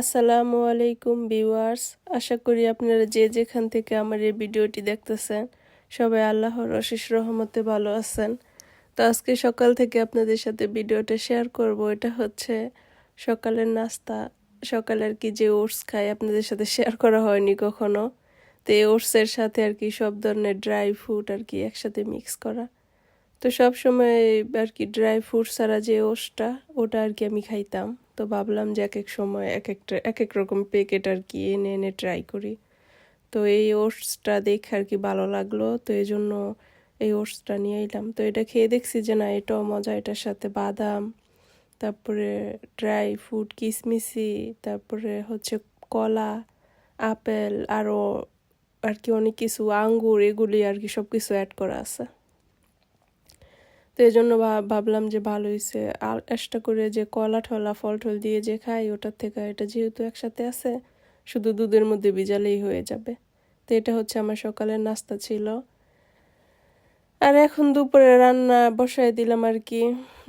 আসসালামু আলাইকুম ভিউয়ার্স। আশা করি আপনারা যে যেখান থেকে আমার এই ভিডিওটি দেখতেছেন, সবাই আল্লাহর অশেষ রহমতে ভালো আছেন। তো আজকে সকাল থেকে আপনাদের সাথে ভিডিওটা শেয়ার করব। এটা হচ্ছে সকালের নাস্তা। সকালে আর কি যে ওটস খাই আপনাদের সাথে শেয়ার করা হয়নি কখনো। তো এই ওটসের সাথে আর কি সব ধরনের ড্রাই ফ্রুট আর কি একসাথে মিক্স করা। তো সব সময় আর কি ড্রাই ফ্রুট ছাড়া যে ওটসটা ওটা আর কি আমি খাইতাম। তো ভাবলাম যে এক এক সময় এক একটা এক এক রকম প্যাকেট আর কি এনে এনে ট্রাই করি। তো এই ওটসটা দেখে আর কি ভালো লাগল। তো এই জন্য এই ওটসটা নিয়ে এলাম। তো এটা খেয়ে দেখছি যে না, এটাও মজা, এটার সাথে বাদাম, তারপরে ড্রাই ফ্রুট কিশমিশি তারপরে হচ্ছে কলা, আপেল, আরও আর কি অনেক কিছু, আঙ্গুর, এগুলি আর কি সব কিছু অ্যাড করা আছে। তো এই জন্য ভাবলাম যে ভালো হয়েছে আর এক্সট্রা করে যে কলা ঠলা, ফল টল দিয়ে যে খাই, ওটার থেকে এটা যেহেতু একসাথে আছে, শুধু দুধের মধ্যে ভিজালেই হয়ে যাবে। তো এটা হচ্ছে আমার সকালের নাস্তা ছিল। আর এখন দুপুরে রান্না বসাই দিলাম আর কি।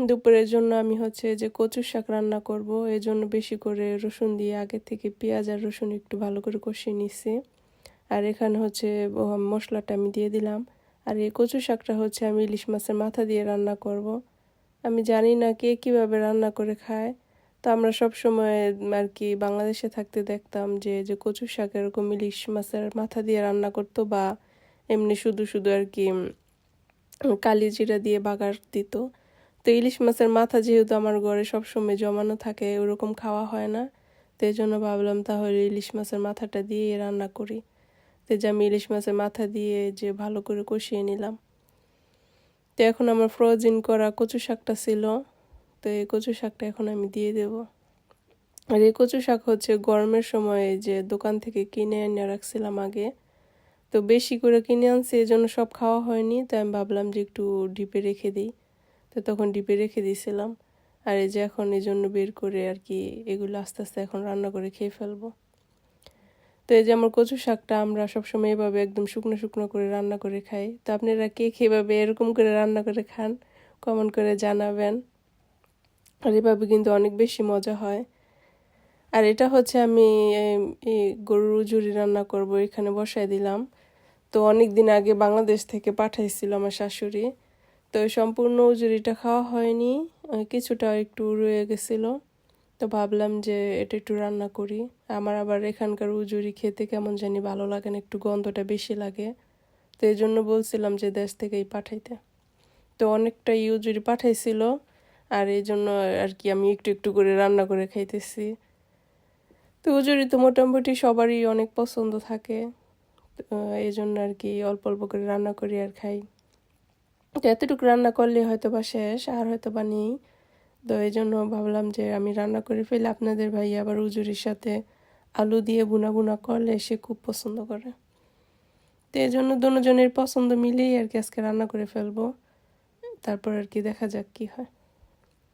দুপুরের জন্য আমি হচ্ছে যে কচু শাক রান্না করব। এই জন্য বেশি করে রসুন দিয়ে আগে থেকে পেঁয়াজ আর রসুন একটু ভালো করে কষিয়ে নিছি। আর এখানে হচ্ছে মশলাটা আমি দিয়ে দিলাম। আর এই কচু শাকটা হচ্ছে আমি ইলিশ মাছের মাথা দিয়ে রান্না করব। আমি জানি না কে কীভাবে রান্না করে খায়। তো আমরা সব সময় আর কি বাংলাদেশে থাকতে দেখতাম যে যে কচু শাক এরকম ইলিশ মাছের মাথা দিয়ে রান্না করতো বা এমনি শুধু শুধু আর কি কালি জিরা দিয়ে বাগার দিত। তো ইলিশ মাছের মাথা যেহেতু আমার ঘরে সবসময় জমানো থাকে, ওরকম খাওয়া হয় না। তো এই জন্য ভাবলাম তাহলে ইলিশ মাছের মাথাটা দিয়ে রান্না করি। যে আমি ইলিশ মাছের মাথা দিয়ে যে ভালো করে কষিয়ে নিলাম। তো এখন আমার ফ্রোজিন করা কচু শাকটা ছিল, তো এই কচু শাকটা এখন আমি দিয়ে দেব। আর এই কচু শাক হচ্ছে গরমের সময় যে দোকান থেকে কিনে এনে রাখছিলাম আগে। তো বেশি করে কিনে আনছি, এই জন্য সব খাওয়া হয়নি তাই আমি ভাবলাম যে একটু ডিপে রেখে দিই। তো তখন ডিপে রেখে দিয়েছিলাম আর এই যে এখন এই জন্য বের করে আর কি এগুলো আস্তে আস্তে এখন রান্না করে খেয়ে ফেলব। তো এই যে আমার কচু শাকটা আমরা সবসময় এভাবে একদম শুকনো শুকনো করে রান্না করে খাই। তো আপনারা কে কীভাবে এরকম করে রান্না করে খান কমন করে জানাবেন। আর এভাবে কিন্তু অনেক বেশি মজা হয়। আর এটা হচ্ছে আমি এই গরুর উজুরি রান্না করব, এখানে বসাই দিলাম। তো অনেক দিন আগে বাংলাদেশ থেকে পাঠাইছিল আমার শাশুড়ি। তো সম্পূর্ণ উজুরিটা খাওয়া হয়নি কিছুটা একটু রয়ে গেছিল। তো ভাবলাম যে এটা একটু রান্না করি। আমার আবার এখানকার উজুরি খেতে কেমন জানি ভালো লাগে না, একটু গন্ধটা বেশি লাগে। তো এই জন্য বলছিলাম যে দেশ থেকেই পাঠাইতে। তো অনেকটা উজুরি পাঠাইছিল, আর এই জন্য আর কি আমি একটু একটু করে রান্না করে খাইতেছি। তো উজুরি তো মোটামুটি সবারই অনেক পছন্দ থাকে। এই জন্য আর কি অল্প অল্প করে রান্না করি আর খাই। তো এতটুকু রান্না করলে হয়তো বা শেষ, আর হয়তো বা নেই। তো এই জন্য ভাবলাম যে আমি রান্না করে ফেলে আপনাদের ভাই আবার উজুরির সাথে আলু দিয়ে বুনা বুনা করলে সে খুব পছন্দ করে। তো এই জন্য দুজনের পছন্দ মিলেই আর কি আজকে রান্না করে ফেলব। তারপর আর কি দেখা যাক কি হয়।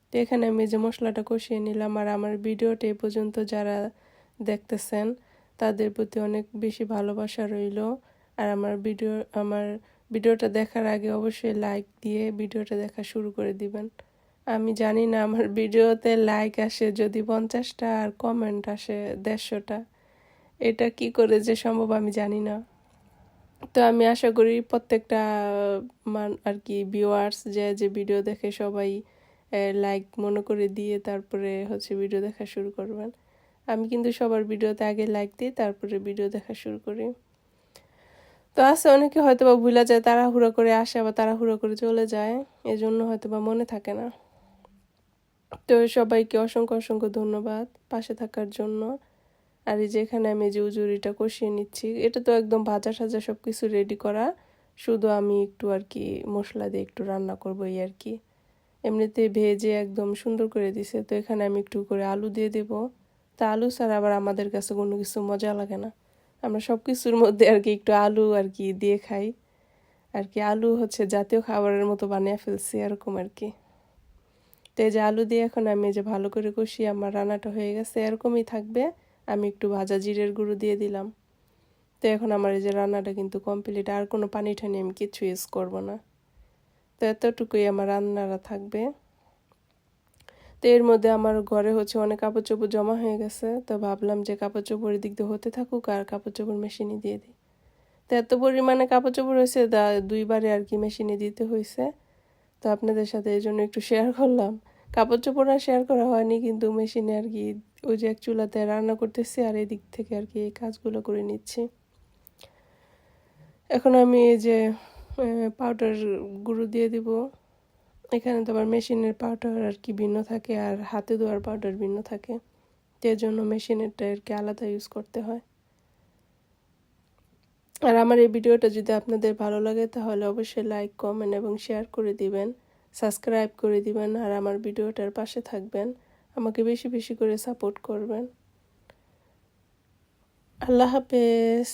তো এখানে আমি যে মশলাটা কষিয়ে নিলাম আর আমার ভিডিওটা এ পর্যন্ত যারা দেখতেছেন, তাদের প্রতি অনেক বেশি ভালোবাসা রইল। আর আমার ভিডিও, আমার ভিডিওটা দেখার আগে অবশ্যই লাইক দিয়ে ভিডিওটা দেখা শুরু করে দিবেন। আমি জানি না, আমার ভিডিওতে লাইক আসে যদি পঞ্চাশটা আর কমেন্ট আসে দেড়শোটা। এটা কি করে যে সম্ভব আমি জানি না। তো আমি আশা করি প্রত্যেকটা মান, আর কি ভিউয়ার্স যে যে ভিডিও দেখে সবাই লাইক মনে করে দিয়ে তারপরে হচ্ছে ভিডিও দেখা শুরু করবেন। আমি কিন্তু সবার ভিডিওতে আগে লাইক দিই, তারপরে ভিডিও দেখা শুরু করি। তো আছে অনেকে হয়তো বা ভুলে যায়, তাড়াহুড়ো করে আসে, আবার তাড়াহুড়ো করে চলে যায়, এজন্য হয়তো বা মনে থাকে না। তো সবাইকে অসংখ্য অসংখ্য ধন্যবাদ পাশে থাকার জন্য। আর এই যেখানে আমি যে উজুরিটা কষিয়ে নিচ্ছি, এটা তো একদম ভাজা সাজা সব কিছু রেডি করা। শুধু আমি একটু আর কি মশলা দিয়ে একটু রান্না করব এই আর কি। এমনিতে ভেজে একদম সুন্দর করে দিছে, তো এখানে আমি একটু করে আলু দিয়ে দেবো। তা আলু ছাড়া আবার আমাদের কাছে কোনো কিছু মজা লাগে না। আমরা সব কিছুর মধ্যে আর কি একটু আলু আর কি দিয়ে খাই। আর কি আলু হচ্ছে জাতীয় খাবারের মতো বানিয়ে ফেলছি এরকম আর কি। তো এই যে আলু দিয়ে এখন আমি যে ভালো করে কষি আমার রান্নাটা হয়ে গেছে, এরকমই থাকবে। আমি একটু ভাজা জিরের গুঁড়ো দিয়ে দিলাম। তো এখন আমার এই যে রান্নাটা কিন্তু কমপ্লিট আর কোনো পানি ঠানি আমি কিছু ইউজ করব না। তো এতটুকুই আমার রান্নারা থাকবে। তো এর মধ্যে আমার ঘরে হচ্ছে অনেক কাপড় চোপড় জমা হয়ে গেছে, তো ভাবলাম যে কাপড় চোপড় দিক দিয়ে হতে থাকুক আর কাপড় চোপড় মেশিনে দিয়ে দিই। তো এত পরিমাণে কাপড় চোপড় হয়েছে দুইবারে আর কি মেশিনে দিতে হয়েছে। তো আপনাদের সাথে এই জন্য একটু শেয়ার করলাম। কাপড় চোপড় আর শেয়ার করা হয়নি, কিন্তু মেশিনে আর কি ওই যে এক চুলাতে রান্না করতেছি আর এদিক থেকে আর কি এই কাজগুলো করে নিচ্ছি। এখন আমি এই যে পাউডার গুঁড়ো দিয়ে দিব। এখানে তো আবার মেশিনের পাউডার আর কি ভিন্ন থাকে আর হাতে ধোয়ার পাউডার ভিন্ন থাকে। তো এর জন্য মেশিনেরটা আর কি আলাদা ইউজ করতে হয়। আর আমার এই ভিডিওটা যদি আপনাদের ভালো লাগে, তাহলে অবশ্যই লাইক কমেন্ট এবং শেয়ার করে দিবেন। সাবস্ক্রাইব করে দিবেন আর আমার ভিডিওটার পাশে থাকবেন। আমাকে বেশি বেশি করে সাপোর্ট করবেন। আল্লাহ হাফেজ।